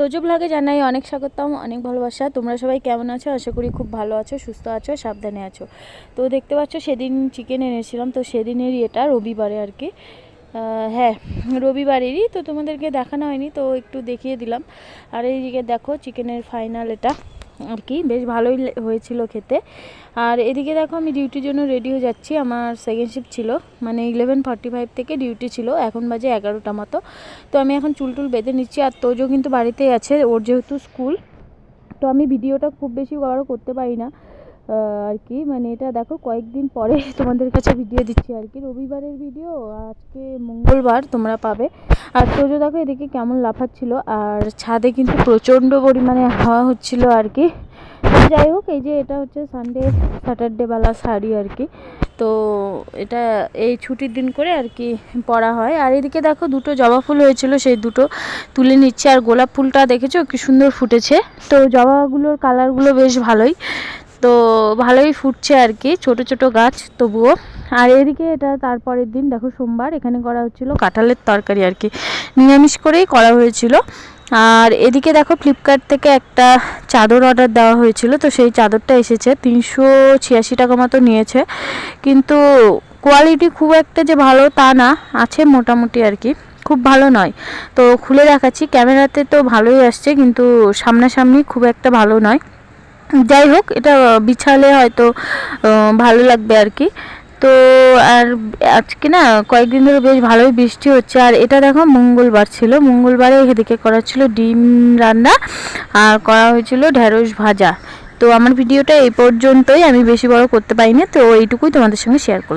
তোজো ব্লগে জানাই অনেক স্বাগতম, অনেক ভালোবাসা। তোমরা সবাই কেমন আছো? আশা করি খুব ভালো আছো, সুস্থ আছো, সাবধানে আছো। তো দেখতে পাচ্ছ, সেদিন চিকেন এনেছিলাম। তো সেদিনেরই এটা রবিবারে আর কি। হ্যাঁ রবিবারেরই। তো তোমাদেরকে দেখানো হয়নি, তো একটু দেখিয়ে দিলাম। আর এইদিকে দেখো চিকেনের ফাইনাল এটা। আর কি বেশ ভালোই হয়েছিল খেতে। আর এদিকে দেখো আমি ডিউটির জন্য রেডি হয়ে যাচ্ছি। আমার সেকেন্ড শিফট ছিল। মানে ইলেভেন ফর্টি ফাইভ থেকে ডিউটি ছিল। এখন বাজে এগারোটা মতো। তো আমি এখন চুল টুল বেঁধে নিচ্ছি। আর তোজো কিন্তু বাড়িতেই আছে। ওর যেহেতু স্কুল, তো আমি ভিডিওটা খুব বেশি বড় করতে পারি না আর কি মানে এটা দেখো, কয়েকদিন পরে তোমাদের কাছে ভিডিও দিচ্ছি আর কি রবিবারের ভিডিও আজকে মঙ্গলবার তোমরা পাবে। আর তোজো দেখো এদিকে কেমন লাফাচ্ছিল, আর ছাদে কিন্তু প্রচণ্ড পরিমাণে হাওয়া হচ্ছিল আর কি। যাই হোক, এই যে এটা হচ্ছে সানডে স্যাটারডে বেলা শাড়ি আর কি। তো এটা এই ছুটির দিন করে আর কি পরা হয়। আর এদিকে দেখো দুটো জবা ফুল হয়েছিল, সেই দুটো তুলে নিচ্ছে। আর গোলাপ ফুলটা দেখেছ কি সুন্দর ফুটেছে? তো জবাগুলোর কালারগুলো বেশ ভালোই। তো ভালোই ফুটছে আর কি, ছোট ছোট গাছ তবুও। আর এদিকে এটা তারপরের দিন, দেখো সোমবার, এখানে করা হচ্ছিল কাঁঠালের তরকারি আর কি। নিরামিষ করেই করা হয়েছিল। আর এদিকে দেখো ফ্লিপকার্ট থেকে একটা চাদর অর্ডার দেওয়া হয়েছিল, তো সেই চাদরটা এসেছে, তিনশো ছিয়াশি টাকা মতো নিয়েছে। কিন্তু কোয়ালিটি খুব একটা যে ভালো তা না, আছে মোটামুটি আর কি, খুব ভালো নয়। তো খুলে দেখাচ্ছি, ক্যামেরাতে তো ভালোই আসছে, কিন্তু সামনাসামনি খুব একটা ভালো নয়। যাই হোক, এটা বিছালে হয়তো ভালো লাগবে আর কি তো, আর আজকে না, কয়েকদিন ধরে বেশ ভালোই বৃষ্টি হচ্ছে। আর এটা দেখো, মঙ্গলবার ছিল। মঙ্গলবারে এদিকে করা ছিল ডিম রান্না, আর করা হয়েছিল ঢেঁড়স ভাজা। তো আমার ভিডিওটা এই পর্যন্তই। আমি বেশি বড় করতে পারিনি, তো এইটুকুই তোমাদের সঙ্গে শেয়ার করলাম।